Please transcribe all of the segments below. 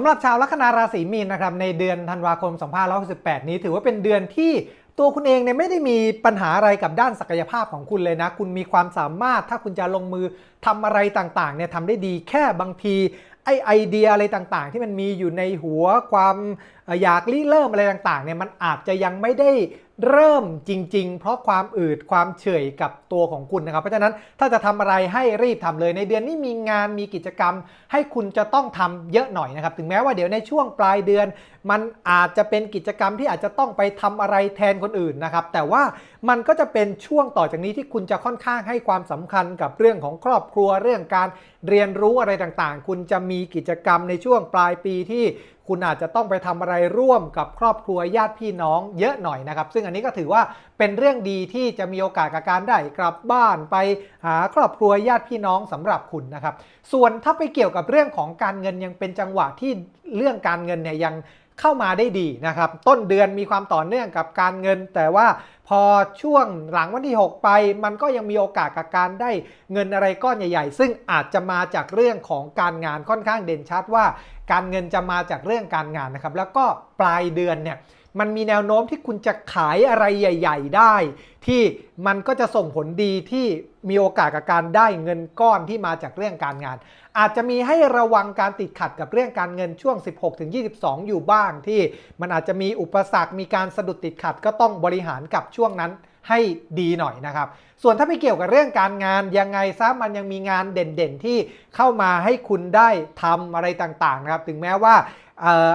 สำหรับชาวลัคนาราศีมีนนะครับในเดือนธันวาคม 2568 นี้ถือว่าเป็นเดือนที่ตัวคุณเองเนี่ยไม่ได้มีปัญหาอะไรกับด้านศักยภาพของคุณเลยนะ คุณมีความสามารถถ้าคุณจะลงมือทำอะไรต่างๆเนี่ยทำได้ดีแค่บางทีไอไอเดียอะไรต่างๆ ที่มันมีอยู่ในหัวความ อยากริเริ่มอะไรต่างๆเนี่ยมันอาจจะยังไม่ได้เริ่มจริง ๆ เพราะความอืดความเฉยกับตัวของคุณนะครับ เพราะฉะนั้นถ้าจะทำอะไรให้รีบทำเลยในเดือนนี้มีงานมีกิจกรรม ให้คุณจะต้องทำเยอะหน่อยนะครับ ถึงแม้ว่าเดี๋ยวในช่วงปลายเดือน มันอาจจะเป็นกิจกรรมที่อาจจะต้องไปทำอะไรแทนคนอื่นนะครับ แต่ว่ามันก็จะเป็นช่วงต่อจากนี้ที่คุณจะค่อนข้างให้ความสำคัญกับเรื่องของครอบครัวเรื่องการเรียนรู้อะไรต่างๆ คุณจะมีกิจกรรมในช่วงปลายปีที่ คุณอาจจะต้องไปทำอะไรร่วมกับครอบครัวญาติพี่น้องเยอะหน่อยนะครับ ซึ่งอันนี้ก็ถือว่าเป็นเรื่องดีที่จะมีโอกาสกับการได้กลับบ้านไปหาครอบครัวญาติพี่น้องสำหรับคุณนะครับ ส่วนถ้าไปเกี่ยวกับเรื่องของการเงินยังเป็นจังหวะที่เรื่องการเงินเนี่ยยัง เข้ามาได้ดีนะครับ ต้นเดือนมีความต่อเนื่องกับการเงิน แต่ว่าพอช่วงหลังวันที่ 6 ไป มันก็ยังมีโอกาสกับการได้เงินอะไรก้อนใหญ่ ๆ ซึ่งอาจจะมาจากเรื่องของการงานค่อนข้างเด่นชัดว่า การเงินจะมาจากเรื่องการงานนะครับ แล้วก็ปลายเดือนเนี่ย มันมีแนวโน้มที่คุณจะขายอะไรใหญ่ ๆ ได้ ที่มันก็จะส่งผลดีที่มีโอกาสกับการได้เงินก้อนที่มาจากเรื่องการงาน อาจจะมีให้ระวังการติดขัดกับเรื่องการเงินช่วง 16-22 อยู่บ้างที่มันอาจจะมีอุปสรรคมีการสะดุดติดขัดก็ต้องบริหารกับช่วงนั้น ให้ดีหน่อยนะครับ ส่วนถ้าไปเกี่ยวกับเรื่องการงานยังไงซะมันยังมีงานเด่นๆ ที่เข้ามาให้คุณได้ทำอะไรต่างๆนะครับ ถึงแม้ว่า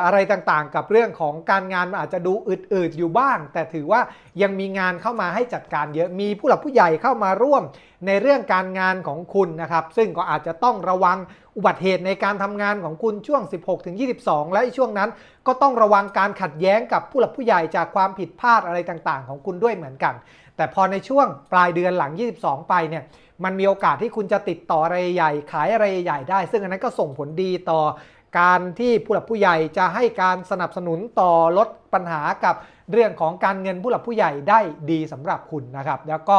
อะไรต่างๆ กับเรื่องของการงานมันอาจจะดูอืดๆอยู่บ้าง แต่ถือว่ายังมีงานเข้ามาให้จัดการเยอะมีผู้หลักผู้ใหญ่เข้ามาร่วมในเรื่องการงานของคุณนะครับ ซึ่งก็อาจจะต้องระวังอุบัติเหตุในการทำงานของคุณช่วง 16-22 และช่วงนั้นก็ต้องระวังการขัดแย้งกับผู้หลักผู้ใหญ่จากความผิดพลาดอะไรต่างๆ ของคุณด้วยเหมือนกัน แต่พอในช่วงปลายเดือนหลัง 22 ไปเนี่ยมันมีโอกาสที่คุณจะติดต่ออะไรใหญ่ ขายอะไรใหญ่ได้ ซึ่งอันนั้นก็ส่งผลดีต่อการที่ผู้หลักผู้ใหญ่จะให้การสนับสนุนต่อลดปัญหากับเรื่องของการเงินผู้หลักผู้ใหญ่ได้ดีสำหรับคุณนะครับ แล้วก็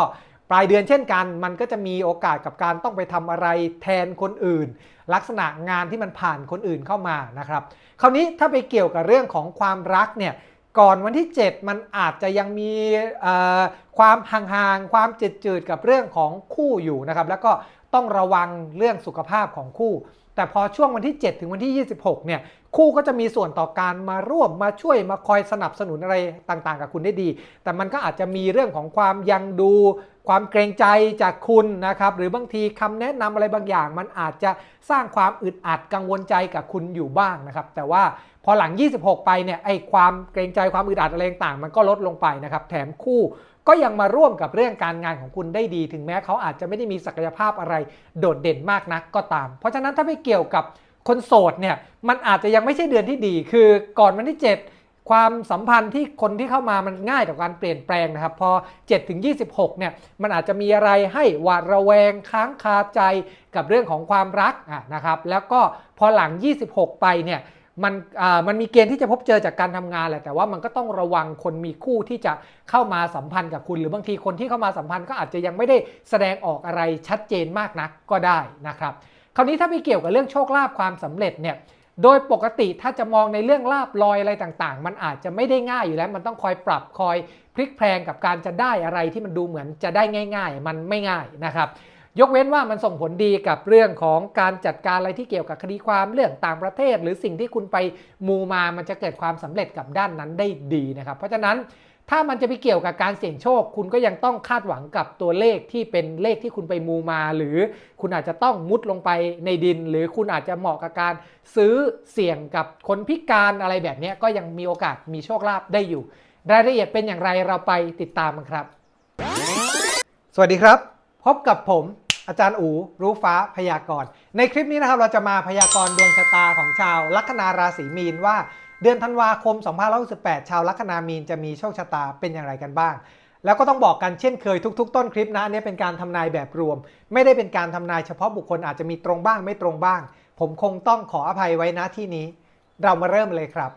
ปลายเดือนเช่นกัน มันก็จะมีโอกาสกับการต้องไปทำอะไรแทนคนอื่น ลักษณะงานที่มันผ่านคนอื่นเข้ามานะครับ คราวนี้ถ้าไปเกี่ยวกับเรื่องของความรักเนี่ย ก่อนวันที่ 7 มันอาจจะยังมีความห่างๆ ความจืดๆ กับเรื่องของคู่อยู่นะครับ แล้วก็ต้องระวังเรื่องสุขภาพของคู่ แต่พอช่วงวันที่ 7 ถึงวันที่ 26 เนี่ย คู่ก็จะมีส่วนต่อการมาร่วมมาช่วยมาคอยสนับสนุนอะไรต่างๆ กับคุณได้ดี แต่มันก็อาจจะมีเรื่องของความยังดู ความเกรงใจจากคุณนะครับ หรือบางทีคำแนะนำอะไรบางอย่าง มันอาจจะสร้างความอึดอัดกังวลใจกับคุณอยู่บ้างนะครับ แต่ว่าพอหลัง 26 ไปเนี่ยไอ้ความเกรงใจความอึดอัดอะไรต่างๆ มันก็ลดลงไปนะครับ แถมคู่ ก็ยังมาร่วมกับเรื่องการงานของคุณได้ดี ถึงแม้เขาอาจจะไม่ได้มีศักยภาพอะไรโดดเด่นมากนักก็ตาม เพราะฉะนั้นถ้าไม่เกี่ยวกับคนโสดเนี่ยมันอาจจะยังไม่ใช่เดือนที่ดี คือก่อนวันที่ 7 ความสัมพันธ์ที่คนที่เข้ามามันง่ายต่อการเปลี่ยนแปลงนะครับ พอ 7 ถึง 26 เนี่ยมันอาจจะมีอะไรให้หวาดระแวงค้างคาใจกับเรื่องของความรักะนะครับ แล้วก็พอหลัง 26 ไปเนี่ย มันอ่ามันมีเกณฑ์ที่จะพบเจอจากการทำงานแหละแต่ว่ามันก็ต้องระวังคนมีคู่ที่จะเข้ามาสัมพันธ์กับคุณ หรือบางทีคนที่เข้ามาสัมพันธ์ก็อาจจะยังไม่ได้แสดงออกอะไรชัดเจนมากนักก็ได้นะครับ คราวนี้ถ้าไปเกี่ยวกับเรื่องโชคลาภความสำเร็จเนี่ยโดยปกติถ้าจะมองในเรื่องลาบลอยอะไรต่างๆ มันอาจจะไม่ได้ง่ายอยู่แล้ว มันต้องคอยปรับคอยพลิกแพลงกับการจะได้อะไรที่มันดูเหมือนจะได้ง่าย ๆ มันไม่ง่ายนะครับ ยกเว้นว่ามันส่งผลดีกับเรื่องของการจัดการอะไรที่เกี่ยวกับคดีความเรื่องต่างประเทศ หรือสิ่งที่คุณไปมูมามันจะเกิดความสำเร็จกับด้านนั้นได้ดีนะครับ เพราะฉะนั้นถ้ามันจะไปเกี่ยวกับการเสี่ยงโชค คุณก็ยังต้องคาดหวังกับตัวเลขที่เป็นเลขที่คุณไปมูมา หรือคุณอาจจะต้องมุดลงไปในดิน หรือคุณอาจจะเหมาะกับการซื้อเสี่ยงกับคนพิการอะไรแบบนี้ก็ยังมีโอกาสมีโชคลาภได้อยู่ รายละเอียดเป็นอย่างไรเราไปติดตามกันครับ สวัสดีครับ พบกับผม อาจารย์อูรู้ฟ้าพยากรณ์ในคลิปนี้นะครับเราจะมาพยากรณ์ดวงชะตาของชาวลัคนาราศีมีนว่า เดือนธันวาคม 2568 ชาวลัคนามีนจะมีโชคชะตาเป็นอย่างไรกันบ้าง แล้วก็ต้องบอกกันเช่นเคยทุก ๆ ต้นคลิปนะอันนี้เป็นการทำนายแบบรวม ไม่ได้เป็นการทำนายเฉพาะบุคคลอาจจะมีตรงบ้างไม่ตรงบ้าง ผมคงต้องขออภัยไว้นะที่นี้ เรามาเริ่มเลยครับ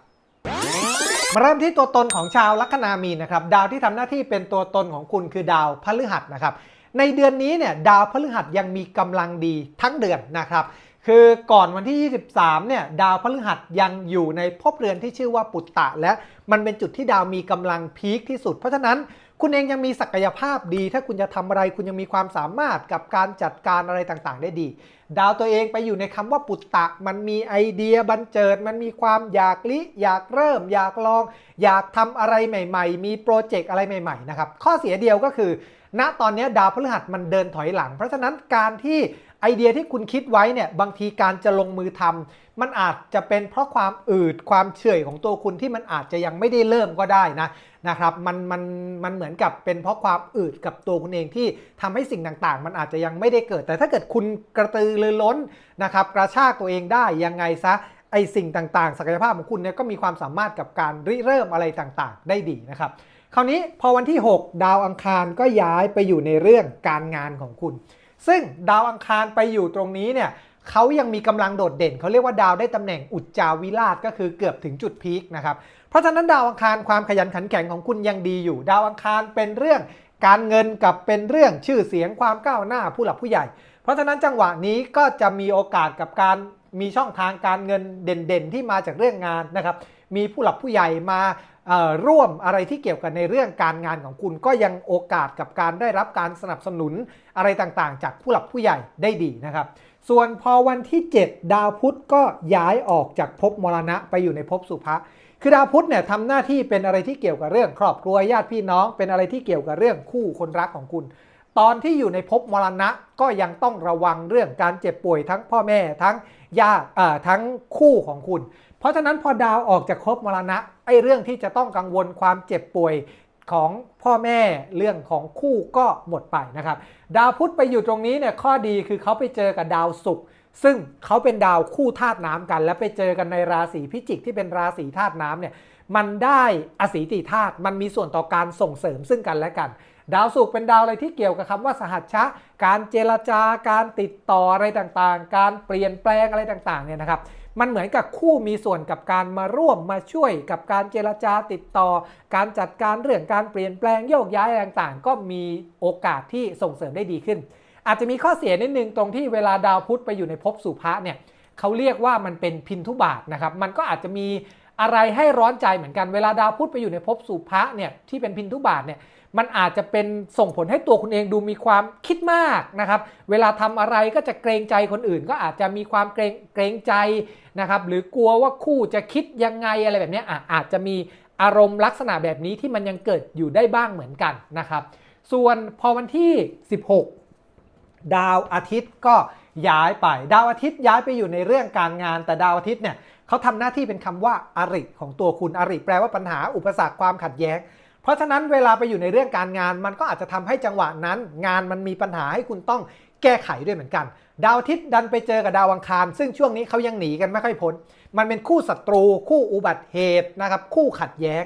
มาเริ่มที่ตัวตนของชาวลัคนามีนนะครับดาวที่ทำหน้าที่เป็นตัวตนของคุณคือดาวพฤหัสนะครับ ในเดือนนี้เนี่ยดาวพฤหัสยังมีกำลังดีทั้งเดือนนะครับ คือก่อนวันที่ 23 เนี่ยดาวพฤหัสยังอยู่ในภพเรือนที่ชื่อว่าปุตตะ และมันเป็นจุดที่ดาวมีกำลังพีคที่สุด เพราะฉะนั้นคุณเองยังมีศักยภาพดี ถ้าคุณจะทำอะไรคุณยังมีความสามารถกับการจัดการอะไรต่างๆ ได้ดี ดาวตัวเองไปอยู่ในคำว่าปุตตะ มันมีไอเดียบันเจิด มันมีความอยากลิ อยากเริ่ม อยากลอง อยากทำอะไรใหม่ ๆ มีโปรเจกต์อะไรใหม่ ๆ นะครับ ข้อเสียเดียวก็คือ ณตอนนี้ดาวพฤหัสมันเดินถอยหลัง เพราะฉะนั้นการที่ไอเดียที่คุณคิดไว้เนี่ยบางทีการจะลงมือทำมันอาจจะเป็นเพราะความอืดความเฉื่อยของตัวคุณที่มันอาจจะยังไม่ได้เริ่มก็ได้นะนะครับมันมันมันเหมือนกับเป็นเพราะความอืดกับตัวคุณเองที่ทำให้สิ่งต่างๆ มันอาจจะยังไม่ได้เกิด แต่ถ้าเกิดคุณกระตือรือร้นนะครับกระชากตัวเองได้ยังไงซะไอสิ่งต่างๆ ศักยภาพของคุณเนี่ยก็มีความสามารถกับการริเริ่มอะไรต่างๆ ได้ดีนะครับ คราวนี้พอวันที่ 6 ดาวอังคารก็ย้ายไปอยู่ในเรื่องการงานของคุณ ซึ่งดาวอังคารไปอยู่ตรงนี้เนี่ยเขายังมีกำลังโดดเด่น เขาเรียกว่าดาวได้ตำแหน่งอุจจาวิราชก็คือเกือบถึงจุดพีคนะครับ เพราะฉะนั้นดาวอังคารความขยันขันแข็งของคุณยังดีอยู่ ดาวอังคารเป็นเรื่องการเงินกับเป็นเรื่องชื่อเสียงความก้าวหน้าผู้หลักผู้ใหญ่ เพราะฉะนั้นจังหวะนี้ก็จะมีโอกาสกับการมีช่องทางการเงินเด่นๆ ที่มาจากเรื่องงานนะครับ มีผู้หลักผู้ใหญ่มา ร่วมอะไรที่เกี่ยวกับในเรื่องการงานของคุณ ก็ยังโอกาสกับการได้รับการสนับสนุนอะไรต่างๆ จากผู้หลักผู้ใหญ่ได้ดีนะครับ ส่วนพอวันที่ 7 ดาวพุธก็ย้ายออกจากภพมรณะไปอยู่ในภพสุภะคือดาวพุธเนี่ยทำหน้าที่เป็นอะไรที่เกี่ยวกับเรื่อง ครอบครัวญาติพี่น้อง เป็นอะไรที่เกี่ยวกับเรื่องคู่คนรักของคุณ ตอนที่อยู่ในภพมรณะก็ยังต้องระวังเรื่องการเจ็บป่วยทั้งพ่อแม่ทั้งญาติทั้งคู่ของคุณ เพราะฉะนั้นพอดาวออกจากภพมรณะ ไอ้เรื่องที่จะต้องกังวลความเจ็บป่วยของพ่อแม่เรื่องของคู่ก็หมดไปนะครับ ดาวพุธไปอยู่ตรงนี้เนี่ยข้อดีคือเขาไปเจอกับดาวศุกร์ซึ่งเขาเป็นดาวคู่ธาตุน้ำกัน และไปเจอกันในราศีพิจิกที่เป็นราศีธาตุน้ำเนี่ยมันได้อสีติธาตุมันมีส่วนต่อการส่งเสริมซึ่งกันและกัน ดาวศุกร์เป็นดาวอะไรที่เกี่ยวกับคำว่าสหัชชะ การเจรจาการติดต่ออะไรต่างๆ การเปลี่ยนแปลงอะไรต่างๆเนี่ยนะครับ มันเหมือนกับคู่มีส่วนกับการมาร่วมมาช่วยกับการเจรจาติดต่อ การจัดการเรื่องการเปลี่ยนแปลงโยกย้ายต่างๆ ก็มีโอกาสที่ส่งเสริมได้ดีขึ้น อาจจะมีข้อเสียนิดนึงตรงที่เวลาดาวพุธไปอยู่ในภพสุภะเนี่ยเขาเรียกว่ามันเป็นพินทุบาทนะครับมันก็อาจจะมีอะไรให้ร้อนใจเหมือนกันเวลาดาวพุธไปอยู่ในภพสุภะเนี่ยที่เป็นพินทุบาทเนี่ย มันอาจจะเป็นส่งผลให้ตัวคุณเองดูมีความคิดมากนะครับ เวลาทำอะไรก็จะเกรงใจคนอื่น ก็อาจจะมีความเกรงเกรงใจนะครับ หรือกลัวว่าคู่จะคิดยังไงอะไรแบบนี้อาจจะมีอารมณ์ลักษณะแบบนี้ที่มันยังเกิดอยู่ได้บ้างเหมือนกันนะครับ ส่วนพอวันที่ 16 ดาวอาทิตย์ก็ย้ายไป ดาวอาทิตย์ย้ายไปอยู่ในเรื่องการงาน แต่ดาวอาทิตย์เนี่ยเขาทำหน้าที่เป็นคำว่าอริของตัวคุณอริแปลว่าปัญหาอุปสรรคความขัดแย้ง เพราะฉะนั้นเวลาไปอยู่ในเรื่องการงาน มันก็อาจจะทำให้จังหวะนั้น งานมันมีปัญหาให้คุณต้องแก้ไขด้วยเหมือนกัน ดาวอาทิตย์ดันไปเจอกับดาวอังคาร ซึ่งช่วงนี้เขายังหนีกันไม่ค่อยพ้น มันเป็นคู่ศัตรู คู่อุบัติเหตุนะครับคู่ขัดแย้ง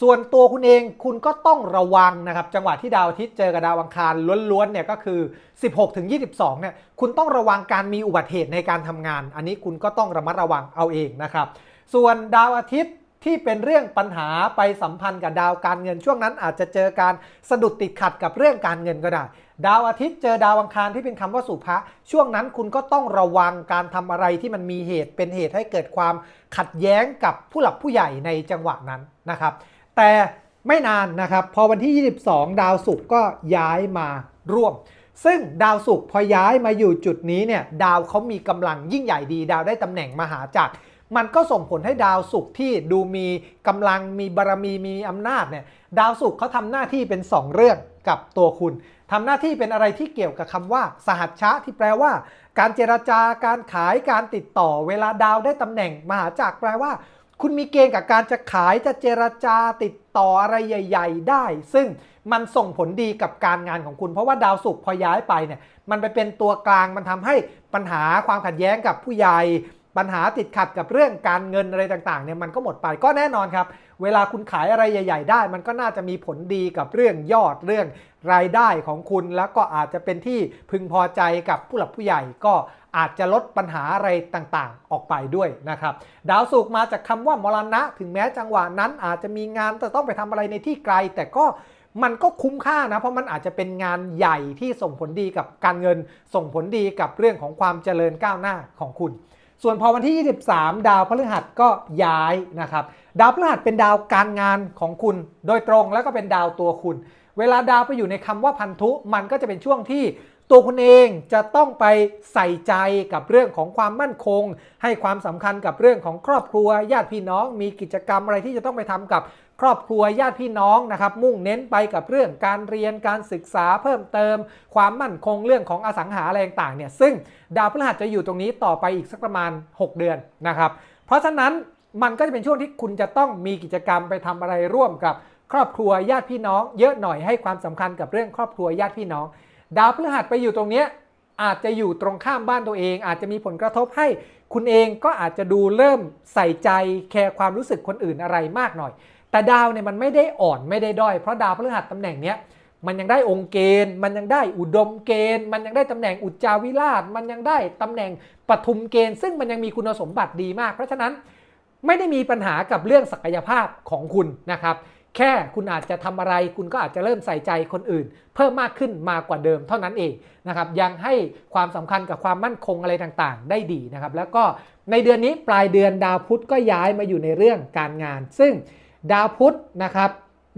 ส่วนตัวคุณเองคุณก็ต้องระวังนะครับจังหวะที่ดาวอาทิตย์เจอกับดาวอังคารล้วนๆเนี่ยก็คือ 16ถึง22เนี่ยคุณต้องระวังการมีอุบัติเหตุในการทำงาน อันนี้คุณก็ต้องระมัดระวังเอาเองนะครับส่วนดาวอาทิตย์ ที่เป็นเรื่องปัญหาไปสัมพันธ์กับดาวการเงินช่วงนั้นอาจจะเจอการสะดุดติดขัดกับเรื่องการเงินก็ได้ ดาวอาทิตย์เจอดาวอังคารที่เป็นคำว่าสุภะช่วงนั้นคุณก็ต้องระวังการทำอะไรที่มันมีเหตุเป็นเหตุให้เกิดความขัดแย้งกับผู้หลักผู้ใหญ่ในจังหวะนั้นนะครับ แต่ไม่นานนะครับพอวันที่ 22 ดาวศุกร์ก็ย้ายมาร่วม ซึ่งดาวศุกร์พอย้ายมาอยู่จุดนี้เนี่ยดาวเขามีกำลังยิ่งใหญ่ดี ดาวได้ตำแหน่งมหาจักร มันก็ส่งผลให้ดาวศุกร์ที่ดูมีกำลังมีบารมีมีอำนาจเนี่ยดาวศุกร์เขาทำหน้าที่เป็น 2 เรื่องกับตัวคุณทำหน้าที่เป็นอะไรที่เกี่ยวกับคำว่า สหัชชะที่แปลว่า การเจรจาการขายการติดต่อ เวลาดาวได้ตำแหน่งมหาจักรแปลว่า คุณมีเกณฑ์กับการจะขายจะเจรจาติดต่ออะไรใหญ่ ๆ ได้ ซึ่งมันส่งผลดีกับการงานของคุณ เพราะว่าดาวศุกร์พอย้ายไปเนี่ยมันไปเป็นตัวกลางมันทำให้ปัญหาความขัดแย้งกับผู้ใหญ่ ปัญหาติดขัดกับเรื่องการเงินอะไรต่างๆเนี่ยมันก็หมดไปก็แน่นอนครับ เวลาคุณขายอะไรใหญ่ ๆ ได้ มันก็น่าจะมีผลดีกับเรื่องยอดเรื่องรายได้ของคุณ แล้วก็อาจจะเป็นที่พึงพอใจกับผู้หลักผู้ใหญ่ก็อาจจะลดปัญหาอะไรต่างๆ ออกไปด้วยนะครับ ดาวศุกมาจากคำว่ามรณะ ถึงแม้จังหวะนั้นอาจจะมีงานแต่ต้องไปทำอะไรในที่ไกล แต่ก็มันก็คุ้มค่านะ เพราะมันอาจจะเป็นงานใหญ่ที่ส่งผลดีกับการเงิน ส่งผลดีกับเรื่องของความเจริญก้าวหน้าของคุณ ส่วนพอวันที่ 23 ดาวพฤหัสก็ย้ายนะครับ ดาวพฤหัสเป็นดาวการงานของคุณ โดยตรงแล้วก็เป็นดาวตัวคุณ เวลาดาวไปอยู่ในคำว่าพันธุมันก็จะเป็นช่วงที่ตัวคุณเองจะต้องไปใส่ใจกับเรื่องของความมั่นคง ให้ความสำคัญกับเรื่องของครอบครัว ญาติพี่น้องมีกิจกรรมอะไรที่จะต้องไปทำกับ ครอบครัวญาติพี่น้องนะครับมุ่งเน้นไปกับเรื่องการเรียนการศึกษาเพิ่มเติม ความมั่นคงเรื่องของอสังหาอะไรต่างเนี่ยซึ่งดาวพฤหัสจะอยู่ตรงนี้ต่อไปอีกสักประมาณ 6 เดือนนะครับ เพราะฉะนั้นมันก็จะเป็นช่วงที่คุณจะต้องมีกิจกรรมไปทำอะไรร่วมกับ ครอบครัวญาติพี่น้อง เยอะหน่อยให้ความสำคัญกับเรื่องครอบครัวญาติพี่น้อง ดาวพฤหัสไปอยู่ตรงนี้อาจจะอยู่ตรงข้ามบ้านตัวเอง อาจจะมีผลกระทบให้คุณเองก็อาจจะดูเริ่มใส่ใจแคร์ความรู้สึกคนอื่นอะไรมากหน่อย แต่ดาวเนี่ยมันไม่ได้อ่อนไม่ได้ด้อยเพราะดาวพฤหัสตำแหน่งเนี้ยมันยังได้องค์เกณฑ์ มันยังได้อุดมเกณฑ์ มันยังได้ตำแหน่งอุจจาวิราช มันยังได้ตำแหน่งปทุมเกณฑ์ ซึ่งมันยังมีคุณสมบัติดีมาก เพราะฉะนั้นไม่ได้มีปัญหากับเรื่องศักยภาพของคุณนะครับ แค่คุณอาจจะทำอะไร คุณก็อาจจะเริ่มใส่ใจคนอื่น เพิ่มมากขึ้นมากกว่าเดิมเท่านั้นเองนะครับ ยังให้ความสำคัญกับความมั่นคงอะไรต่างๆ ได้ดีนะครับ แล้วก็ในเดือนนี้ปลายเดือนดาวพุธก็ย้ายมาอยู่ในเรื่องการงาน ซึ่ง ดาวพุธนะครับ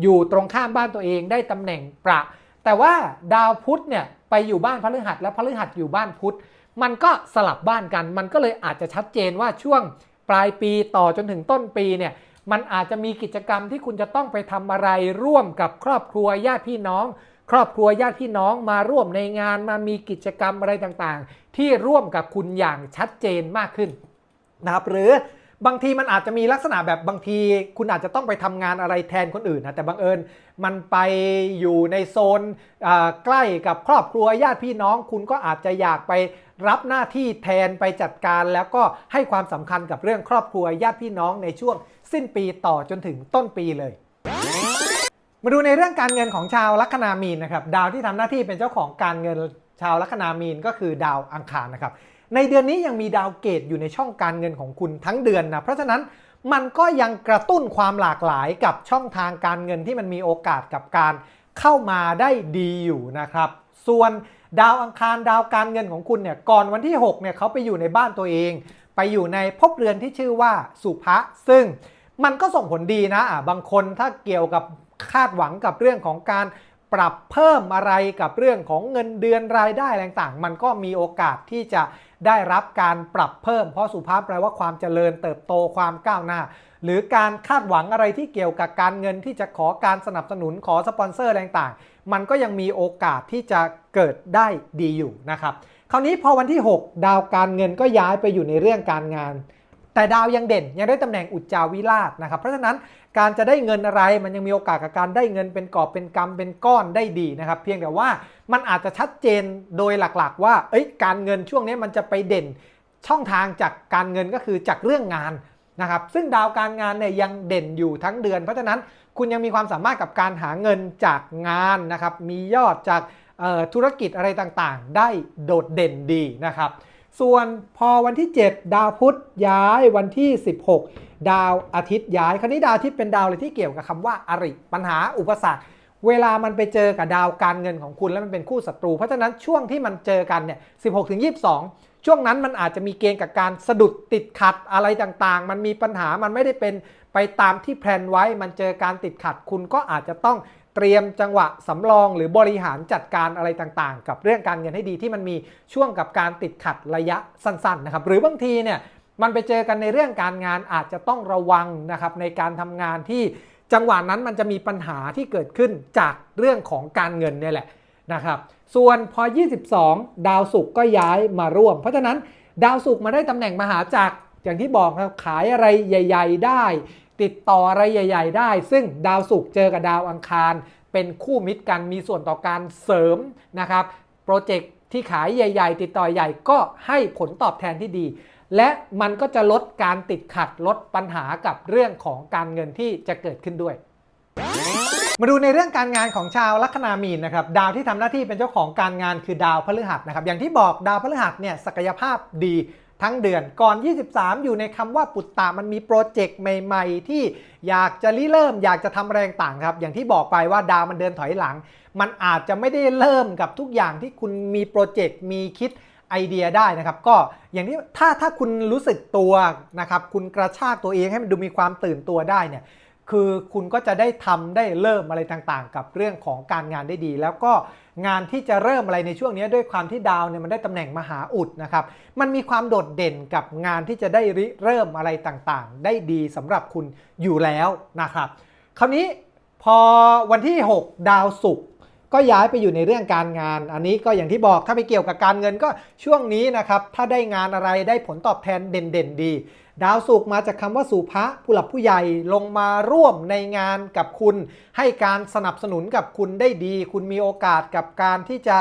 อยู่ตรงข้ามบ้านตัวเองได้ตำแหน่งประ แต่ว่าดาวพุธเนี่ยไปอยู่บ้านพฤหัสและพฤหัสอยู่บ้านพุธมันก็สลับบ้านกัน มันก็เลยอาจจะชัดเจนว่าช่วงปลายปีต่อจนถึงต้นปีเนี่ยมันอาจจะมีกิจกรรมที่คุณจะต้องไปทำอะไรร่วมกับครอบครัวญาติพี่น้อง ครอบครัวญาติพี่น้องมาร่วมในงานมามีกิจกรรมอะไรต่างๆ ที่ร่วมกับคุณอย่างชัดเจนมากขึ้นนะครับหรือ บางทีมันอาจจะมีลักษณะแบบบางทีคุณอาจจะต้องไปทำงานอะไรแทนคนอื่นนะแต่บังเอิญมันไปอยู่ในโซนใกล้กับครอบครัวญาติพี่น้อง คุณก็อาจจะอยากไปรับหน้าที่แทนไปจัดการ แล้วก็ให้ความสำคัญกับเรื่องครอบครัวญาติพี่น้องในช่วงสิ้นปีต่อจนถึงต้นปีเลย มาดูในเรื่องการเงินของชาวลัคนามีนนะครับ ดาวที่ทำหน้าที่เป็นเจ้าของการเงินชาวลัคนามีนก็คือดาวอังคารนะครับ ในเดือนนี้ยังมีดาวเกตอยู่ในช่องการเงินของคุณทั้งเดือนนะ เพราะฉะนั้นมันก็ยังกระตุ้นความหลากหลายกับช่องทางการเงินที่มันมีโอกาสกับการเข้ามาได้ดีอยู่นะครับ ส่วนดาวอังคารดาวการเงินของคุณเนี่ยก่อนวันที่ 6เนี่ยเขาไปอยู่ในบ้านตัวเอง ไปอยู่ในภพเรือนที่ชื่อว่าสุภะซึ่งมันก็ส่งผลดีนะอะบางคนถ้าเกี่ยวกับคาดหวังกับเรื่องของการปรับเพิ่มอะไรกับเรื่องของเงินเดือนรายได้ต่างๆ มันก็มีโอกาสที่จะ ได้รับการปรับเพิ่ม เพราะสุภาพแปลว่าความเจริญเติบโตความก้าวหน้า หรือการคาดหวังอะไรที่เกี่ยวกับการเงินที่จะขอการสนับสนุนขอสปอนเซอร์อะไรต่างๆ มันก็ยังมีโอกาสที่จะเกิดได้ดีอยู่นะครับคราวนี้พอวันที่ 6 ดาวการเงินก็ย้ายไปอยู่ในเรื่องการงาน แต่ดาวยังเด่นยังได้ตำแหน่งอุจจาวิราชนะครับเพราะฉะนั้น การจะได้เงินอะไรมันยังมีโอกาสกับการได้เงินเป็นกอบเป็นกำเป็นก้อนได้ดีนะครับ เพียงแต่ว่ามันอาจจะชัดเจนโดยหลักๆ ว่าเอ้ยการเงินช่วงนี้มันจะไปเด่นช่องทางจากการเงินก็คือจากเรื่องงานนะครับซึ่งดาวการงานเนี่ยยังเด่นอยู่ทั้งเดือน เพราะฉะนั้นคุณยังมีความสามารถกับการหาเงินจากงานนะครับมียอดจากธุรกิจอะไรต่างๆ ได้โดดเด่นดีนะครับ ส่วนพอวันที่ 7 ดาวพุธย้ายวันที่ 16 ดาวอาทิตย์ย้าย คราวนี้ดาวอาทิตย์เป็นดาวอะไรที่เกี่ยวกับคำว่าอริปัญหาอุปสรรค เวลามันไปเจอกับดาวการเงินของคุณแล้วมันเป็นคู่ศัตรู เพราะฉะนั้นช่วงที่มันเจอกันเนี่ย16ถึง22ช่วงนั้นมันอาจจะมีเกณฑ์กับการสะดุดติดขัดอะไรต่างๆ มันมีปัญหามันไม่ได้เป็นไปตามที่แพลนไว้ มันเจอการติดขัดคุณก็อาจจะต้องเตรียมจังหวะสำรองหรือบริหารจัดการอะไรต่างๆ กับเรื่องการเงินให้ดีที่มันมีช่วงกับการติดขัดระยะสั้นๆนะครับหรือบางทีเนี่ย มันไปเจอกันในเรื่องการงานอาจจะต้องระวังนะครับในการทำงานที่จังหวะนั้นมันจะมีปัญหาที่เกิดขึ้นจากเรื่องของการเงินเนี่ยแหละนะครับ ส่วนพอ 22 ดาวศุกร์ก็ย้ายมาร่วม เพราะฉะนั้นดาวศุกร์มาได้ตำแหน่งมหาจักรอย่างที่บอกครับขายอะไรใหญ่ ๆ ได้ ติดต่ออะไรใหญ่ ๆ ได้ ซึ่งดาวศุกร์เจอกับดาวอังคาร เป็นคู่มิตรกันมีส่วนต่อการเสริมนะครับโปรเจกต์ที่ขายใหญ่ ๆ ติดต่อใหญ่ก็ให้ผลตอบแทนที่ดี และมันก็จะลดการติดขัดลดปัญหากับเรื่องของการเงินที่จะเกิดขึ้นด้วย มาดูในเรื่องการงานของชาวลัคนามีนนะครับดาวที่ทำหน้าที่เป็นเจ้าของการงานคือดาวพฤหัสนะครับอย่างที่บอกดาวพฤหัสเนี่ยศักยภาพดีทั้งเดือนก่อน 23 อยู่ในคำว่าปุตตะมันมีโปรเจกต์ใหม่ ๆ ที่อยากจะริเริ่ม อยากจะทำแรงต่างครับ อย่างที่บอกไปว่าดาวมันเดินถอยหลัง มันอาจจะไม่ได้เริ่มกับทุกอย่างที่คุณมีโปรเจกต์มีคิด ไอเดียได้นะครับก็อย่างที่ถ้าถ้าคุณรู้สึกตัวนะครับคุณกระชากตัวเองให้มันดูมีความตื่นตัวได้เนี่ยคือคุณก็จะได้ทำได้เริ่มอะไรต่างๆ กับเรื่องของการงานได้ดี แล้วก็งานที่จะเริ่มอะไรในช่วงนี้ด้วยความที่ดาวเนี่ยมันได้ตำแหน่งมหาอุดนะครับมันมีความโดดเด่นกับงานที่จะได้ริเริ่มอะไรต่างๆ ได้ดีสำหรับคุณอยู่แล้วนะครับ คราวนี้พอวันที่ 6 ดาวศุกร์ ก็ย้ายไปอยู่ในเรื่องการงาน อันนี้ก็อย่างที่บอกถ้าไปเกี่ยวกับการเงินก็ช่วงนี้นะครับ ถ้าได้งานอะไรได้ผลตอบแทนเด่นๆ ดี ดาวศุกมาจากคำว่าสุภะผู้หลักผู้ใหญ่ลงมาร่วมในงานกับคุณ ให้การสนับสนุนกับคุณได้ดี คุณมีโอกาสกับการที่จะ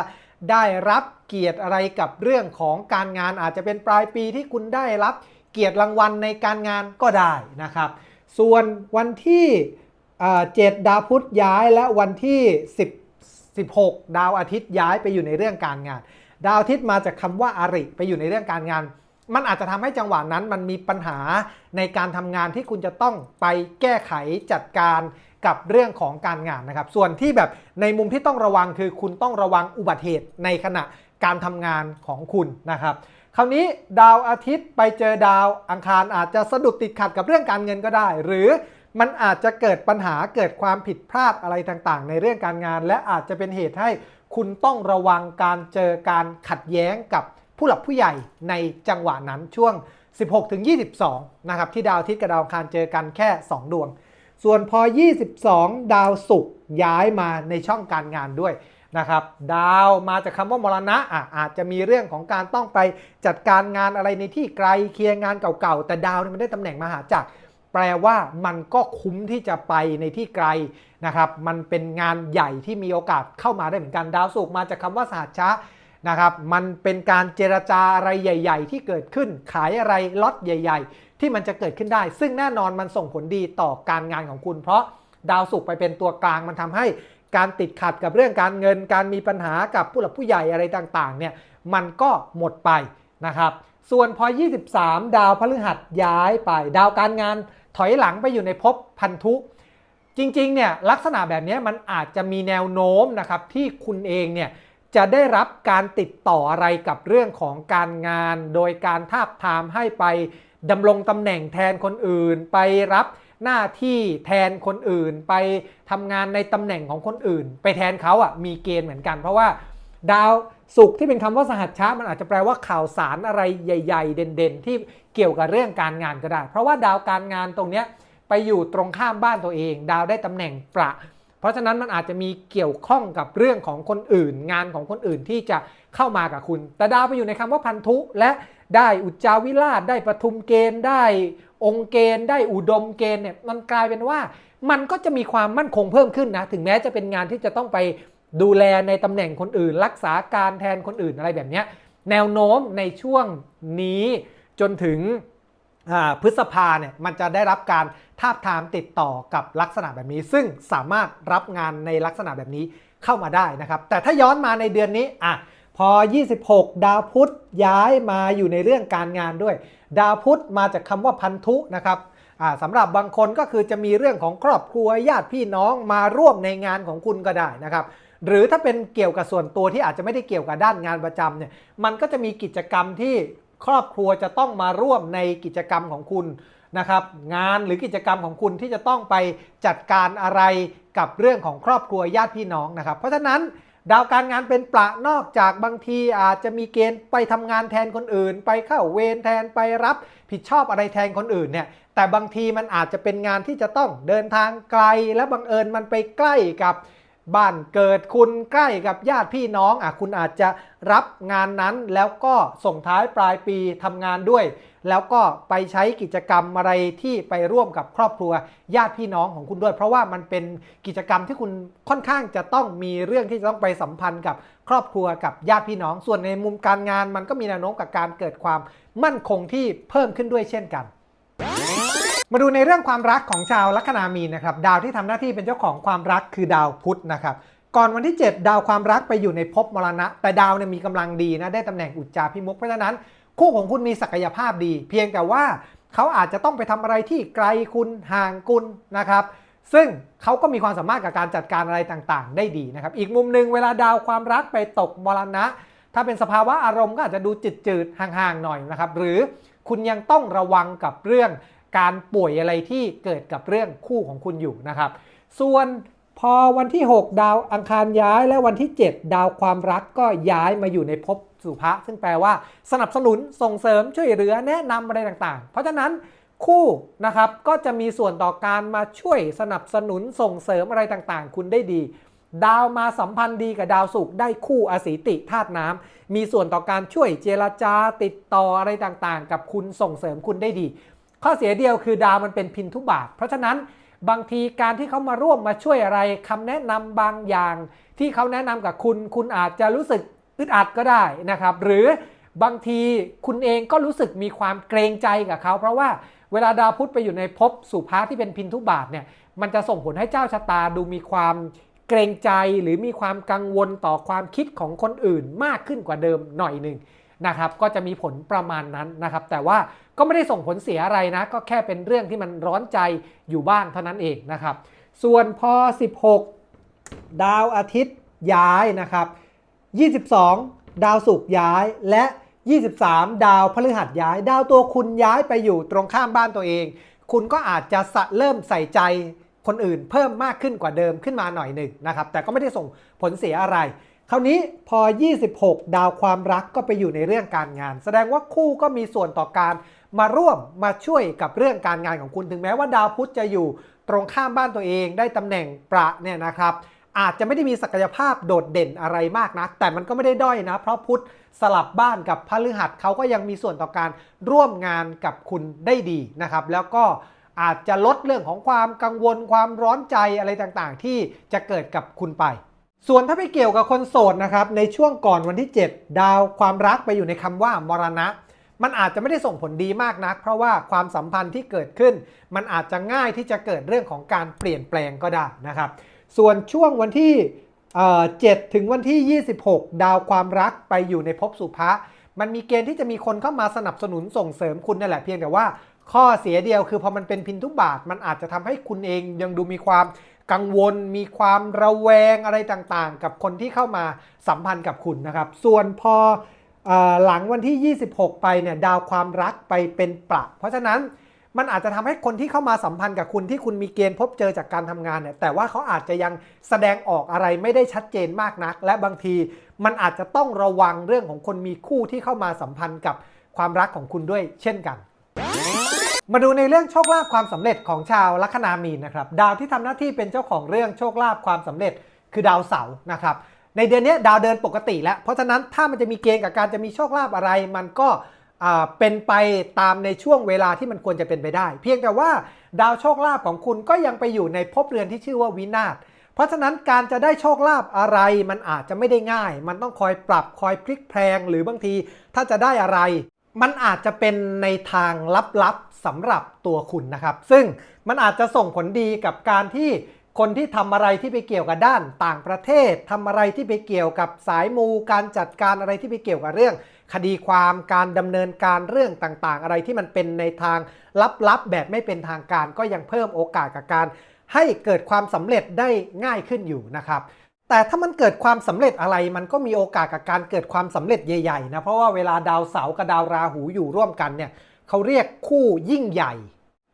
ได้รับเกียรติอะไรกับเรื่องของการงานอาจจะเป็นปลายปีที่คุณได้รับเกียรติรางวัลในการงานก็ได้นะครับ ส่วนวันที่เอ่อ7ดาวพุธย้ายและวันที่ 10 16 ดาวอาทิตย์ย้ายไปอยู่ในเรื่องการงาน ดาวอาทิตย์มาจากคำว่าอาริไปอยู่ในเรื่องการงาน มันอาจจะทำให้จังหวะนั้นมันมีปัญหาในการทำงานที่คุณจะต้องไปแก้ไขจัดการกับเรื่องของการงานนะครับ ส่วนที่แบบในมุมที่ต้องระวังคือคุณต้องระวังอุบัติเหตุในขณะการทำงานของคุณนะครับคราวนี้ดาวอาทิตย์ไปเจอดาวอังคารอาจจะสะดุดติดขัดกับเรื่องการเงินก็ได้ หรือ มันอาจจะเกิดปัญหาเกิดความผิดพลาดอะไรต่างๆ ในเรื่องการงาน และอาจจะเป็นเหตุให้คุณต้องระวังการเจอการขัดแย้งกับผู้หลักผู้ใหญ่ในจังหวะนั้นช่วง 16-22 นะครับ ที่ดาวอาทิตย์กับดาวคารเจอกันแค่ 2 ดวง ส่วนพอ 22 ดาวศุกร์ย้ายมาในช่องการงานด้วยนะครับ ดาวมาจากคำว่ามรณะอะอาจจะมีเรื่องของการต้องไปจัดการงานอะไรในที่ไกลเคลียร์งานเก่าๆ แต่ดาวนี่มันได้ตำแหน่งมหาจักร แปลว่ามันก็คุ้มที่จะไปในที่ไกลนะครับ มันเป็นงานใหญ่ที่มีโอกาสเข้ามาได้เหมือนกันดาวศุกมาจากคำว่าสหัชชะนะครับ มันเป็นการเจรจาอะไรใหญ่ ๆ ที่เกิดขึ้นขายอะไรล็อตใหญ่ ๆ ที่มันจะเกิดขึ้นได้ ซึ่งแน่นอนมันส่งผลดีต่อการงานของคุณ เพราะดาวศุกไปเป็นตัวกลางมันทำให้การติดขัดกับเรื่องการเงิน การมีปัญหากับผู้หลักผู้ใหญ่อะไรต่างๆเนี่ยมันก็หมดไปนะครับ ส่วนพอ 23 ดาวพฤหัสย้ายไป ดาวการงาน ถอยหลังไปอยู่ในภพพันธุ จริงๆเนี่ยลักษณะแบบนี้มันอาจจะมีแนวโน้มนะครับที่คุณเองเนี่ยจะได้รับการติดต่ออะไรกับเรื่องของการงาน โดยการทาบทามให้ไปดำรงตำแหน่งแทนคนอื่น ไปรับหน้าที่แทนคนอื่น ไปทำงานในตำแหน่งของคนอื่น ไปแทนเขาอะมีเกณฑ์เหมือนกัน เพราะว่าดาว ศุกร์ที่เป็นคำว่าสหัชชะมันอาจจะแปลว่าข่าวสารอะไรใหญ่ ๆ เด่นๆ ที่เกี่ยวกับเรื่องการงานก็ได้ เพราะว่าดาวการงานตรงเนี้ยไปอยู่ตรงข้ามบ้านตัวเอง ดาวได้ตำแหน่งประ เพราะฉะนั้นมันอาจจะมีเกี่ยวข้องกับเรื่องของคนอื่น งานของคนอื่นที่จะเข้ามากับคุณ แต่ดาวไปอยู่ในคำว่าพันธุและได้อุจจาวิราชได้ปทุมเกณฑ์ ได้องค์เกณฑ์ ได้อุดมเกณฑ์เนี่ยมันกลายเป็นว่ามันก็จะมีความมั่นคงเพิ่มขึ้นนะถึงแม้จะเป็นงานที่จะต้องไป ดูแลในตำแหน่งคนอื่น รักษาการแทนคนอื่นอะไรแบบนี้แนวโน้มในช่วงนี้จนถึงพฤษภาเนี่ยมันจะได้รับการทาบทามติดต่อกับลักษณะแบบนี้ ซึ่งสามารถรับงานในลักษณะแบบนี้เข้ามาได้นะครับ แต่ถ้าย้อนมาในเดือนนี้อะพอ 26 ดาวพุธย้ายมาอยู่ในเรื่องการงานด้วย ดาวพุธมาจากคำว่าพันธุนะครับสำหรับบางคนก็คือจะมีเรื่องของครอบครัวญาติพี่น้องมาร่วมในงานของคุณก็ได้นะครับ หรือถ้าเป็นเกี่ยวกับส่วนตัวที่อาจจะไม่ได้เกี่ยวกับด้านงานประจำเนี่ยมันก็จะมีกิจกรรมที่ครอบครัวจะต้องมาร่วมในกิจกรรมของคุณนะครับ งานหรือกิจกรรมของคุณที่จะต้องไปจัดการอะไรกับเรื่องของครอบครัวญาติพี่น้องนะครับ เพราะฉะนั้นดาวการงานเป็นประนอกจากบางทีอาจจะมีเกณฑ์ไปทำงานแทนคนอื่น ไปเข้าเวรแทนไปรับผิดชอบอะไรแทนคนอื่นเนี่ยแต่บางทีมันอาจจะเป็นงานที่จะต้องเดินทางไกล และบังเอิญมันไปใกล้กับ บ้านเกิดคุณใกล้กับญาติพี่น้องอะคุณอาจจะรับงานนั้นแล้วก็ส่งท้ายปลายปีทำงานด้วย แล้วก็ไปใช้กิจกรรมอะไรที่ไปร่วมกับครอบครัวญาติพี่น้องของคุณด้วย เพราะว่ามันเป็นกิจกรรมที่คุณค่อนข้างจะต้องมีเรื่องที่จะต้องไปสัมพันธ์กับครอบครัวกับญาติพี่น้อง ส่วนในมุมการงานมันก็มีแนวโน้มกับการเกิดความมั่นคงที่เพิ่มขึ้นด้วยเช่นกัน มาดูในเรื่องความรักของชาวลัคนามีนนะครับดาวที่ทำหน้าที่เป็นเจ้าของความรักคือดาวพุธนะครับก่อนวันที่ 7 ดาวความรักไปอยู่ในภพมรณะ แต่ดาวเนี่ยมีกำลังดีนะได้ตำแหน่งอุจจาพิมุกเพราะฉะนั้น คู่ของคุณมีศักยภาพดี เพียงแต่ว่าเขาอาจจะต้องไปทำอะไรที่ไกลคุณห่างคุณนะครับ ซึ่งเขาก็มีความสามารถกับการจัดการอะไรต่างๆ ได้ดีนะครับ อีกมุมหนึ่งเวลาดาวความรักไปตกมรณะ ถ้าเป็นสภาวะอารมณ์ก็อาจจะดูจืดๆห่างๆหน่อยนะครับหรือคุณยังต้องระวังกับเรื่อง การป่วยอะไรที่เกิดกับเรื่องคู่ของคุณอยู่นะครับ ส่วนพอวันที่ 6 ดาวอังคารย้ายและวันที่ 7 ดาวความรักก็ย้ายมาอยู่ในภพสุภะซึ่งแปลว่าสนับสนุนส่งเสริมช่วยเหลือแนะนำอะไรต่างๆ เพราะฉะนั้นคู่นะครับก็จะมีส่วนต่อการมาช่วยสนับสนุนส่งเสริมอะไรต่างๆ คุณได้ดี ดาวมาสัมพันธ์ดีกับดาวศุกร์ได้คู่อสีติธาตุน้ำมีส่วนต่อการช่วยเจรจาติดต่ออะไรต่างๆ กับคุณส่งเสริมคุณได้ดี ข้อเสียเดียวคือดาวมันเป็นพินทุบาท เพราะฉะนั้นบางทีการที่เขามาร่วมมาช่วยอะไรคำแนะนำบางอย่าง ที่เขาแนะนำกับคุณ คุณอาจจะรู้สึกอึดอัดก็ได้นะครับ หรือบางทีคุณเองก็รู้สึกมีความเกรงใจกับเขา เพราะว่าเวลาดาวพุธไปอยู่ในภพสุภาที่เป็นพินทุบาทเนี่ยมันจะส่งผลให้เจ้าชะตาดูมีความเกรงใจหรือมีความกังวลต่อความคิดของคนอื่นมากขึ้นกว่าเดิมหน่อยหนึ่ง นะครับก็จะมีผลประมาณนั้นนะครับ แต่ว่าก็ไม่ได้ส่งผลเสียอะไรนะ ก็แค่เป็นเรื่องที่มันร้อนใจอยู่บ้างเท่านั้นเองนะครับ ส่วนพอ 16 ดาวอาทิตย์ย้ายนะครับ 22 ดาวศุกร์ย้ายและ 23 ดาวพฤหัสย้าย ดาวตัวคุณย้ายไปอยู่ตรงข้ามบ้านตัวเอง คุณก็อาจจะสะเริ่มใส่ใจคนอื่นเพิ่มมากขึ้นกว่าเดิมขึ้นมาหน่อยหนึ่งนะครับ แต่ก็ไม่ได้ส่งผลเสียอะไร คราวนี้พอ 26 ดาวความรักก็ไปอยู่ในเรื่องการงาน แสดงว่าคู่ก็มีส่วนต่อการมาร่วมมาช่วยกับเรื่องการงานของคุณถึงแม้ว่าดาวพุธจะอยู่ตรงข้ามบ้านตัวเองได้ตำแหน่งประเนี่ยนะครับ อาจจะไม่ได้มีศักยภาพโดดเด่นอะไรมากนะแต่มันก็ไม่ได้ด้อยนะ เพราะพุธสลับบ้านกับพฤหัสเขาก็ยังมีส่วนต่อการร่วมงานกับคุณได้ดีนะครับ แล้วก็อาจจะลดเรื่องของความกังวลความร้อนใจอะไรต่างๆ ที่จะเกิดกับคุณไป ส่วนถ้าไปเกี่ยวกับคนโสดนะครับในช่วงก่อนวันที่ 7 ดาวความรักไปอยู่ในคำว่ามรณะ มันอาจจะไม่ได้ส่งผลดีมากนัก เพราะว่าความสัมพันธ์ที่เกิดขึ้น มันอาจจะง่ายที่จะเกิดเรื่องของการเปลี่ยนแปลงก็ได้นะครับ ส่วนช่วงวันที่เอ่อ7ถึงวันที่ 26 ดาวความรักไปอยู่ในภพสุภะมันมีเกณฑ์ที่จะมีคนเข้ามาสนับสนุนส่งเสริมคุณนั่นแหละเพียงแต่ว่าข้อเสียเดียวคือพอมันเป็นพินทุบาท มันอาจจะทำให้คุณเองยังดูมีความ กังวลมีความระแวงอะไรต่างๆ กับคนที่เข้ามาสัมพันธ์กับคุณนะครับ ส่วนพออหลังวันที่ 26 ไปเนี่ยดาวความรักไปเป็นประเพราะฉะนั้นมันอาจจะทำให้คนที่เข้ามาสัมพันธ์กับคุณที่คุณมีเกณฑ์พบเจอจากการทำงานเนี่ยแต่ว่าเขาอาจจะยังแสดงออกอะไรไม่ได้ชัดเจนมากนัก และบางทีมันอาจจะต้องระวังเรื่องของคนมีคู่ที่เข้ามาสัมพันธ์กับความรักของคุณด้วยเช่นกัน มาดูในเรื่องโชคลาภความสำเร็จของชาวลัคนามีนนะครับดาวที่ทำหน้าที่เป็นเจ้าของเรื่องโชคลาภความสำเร็จคือดาวเสาร์นะครับในเดือนนี้ดาวเดินปกติแล้ว เพราะฉะนั้นถ้ามันจะมีเกณฑ์กับการจะมีโชคลาภอะไร มันก็เป็นไปตามในช่วงเวลาที่มันควรจะเป็นไปได้ เพียงแต่ว่าดาวโชคลาภของคุณก็ยังไปอยู่ในภพเรือนที่ชื่อว่าวินาศเพราะฉะนั้นการจะได้โชคลาภอะไรมันอาจจะไม่ได้ง่าย มันต้องคอยปรับคอยพลิกแพลงหรือบางทีถ้าจะได้อะไร มันอาจจะเป็นในทางลับๆ สำหรับตัวคุณนะครับ ซึ่งมันอาจจะส่งผลดีกับการที่คนที่ทำอะไรที่ไปเกี่ยวกับด้านต่างประเทศทำอะไรที่ไปเกี่ยวกับสายมู การจัดการอะไรที่ไปเกี่ยวกับเรื่อง คดีความการดำเนินการเรื่องต่างๆ อะไรที่มันเป็นในทางลับๆ แบบไม่เป็นทางการ ก็ยังเพิ่มโอกาสกับการให้เกิดความสำเร็จได้ง่ายขึ้นอยู่นะครับแต่ถ้ามันเกิดความสำเร็จอะไรมันก็มีโอกาสกับการเกิดความสำเร็จใหญ่ๆนะเพราะว่าเวลาดาวเสาร์กับดาวราหูอยู่ร่วมกันเนี่ย เขาเรียกคู่ยิ่งใหญ่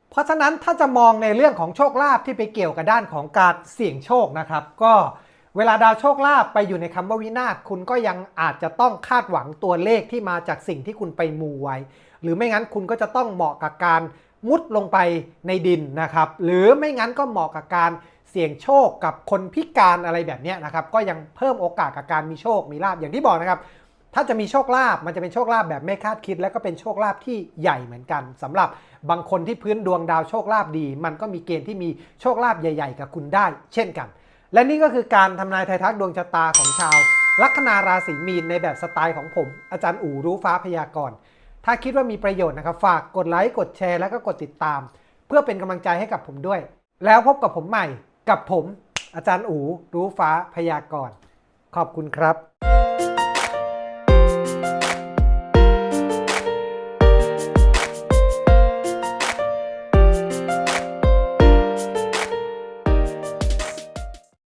เพราะฉะนั้นถ้าจะมองในเรื่องของโชคลาภที่ไปเกี่ยวกับด้านของการเสี่ยงโชคนะครับ ก็เวลาดาวโชคลาภไปอยู่ในคำว่าวินาศคุณก็ยังอาจจะต้องคาดหวังตัวเลขที่มาจากสิ่งที่คุณไปมูไว้ หรือไม่งั้นคุณก็จะต้องเหมาะกับการมุดลงไปในดินนะครับ หรือไม่งั้นก็เหมาะกับการเสี่ยงโชคกับคนพิการอะไรแบบนี้นะครับ ก็ยังเพิ่มโอกาสกับการมีโชคมีลาบอย่างที่บอกนะครับ ถ้าจะมีโชคลาภมันจะเป็นโชคลาภแบบไม่คาดคิด และก็เป็นโชคลาภที่ใหญ่เหมือนกันสำหรับบางคนที่พื้นดวงดาวโชคลาภดี มันก็มีเกณฑ์ที่มีโชคลาภใหญ่ ๆ กับคุณได้ เช่นกัน และนี่ก็คือการทำนายทายทักดวงชะตาของชาว ลัคนาราศีมีนในแบบสไตล์ของผม อาจารย์อู๋รู้ฟ้าพยากรณ์ถ้าคิดว่ามีประโยชน์นะครับฝากกดไลค์กดแชร์แล้วก็กดติดตาม เพื่อเป็นกำลังใจให้กับผมด้วย แล้วพบกับผมใหม่กับผม อาจารย์อู๋รู้ฟ้าพยากรณ์ขอบคุณครับ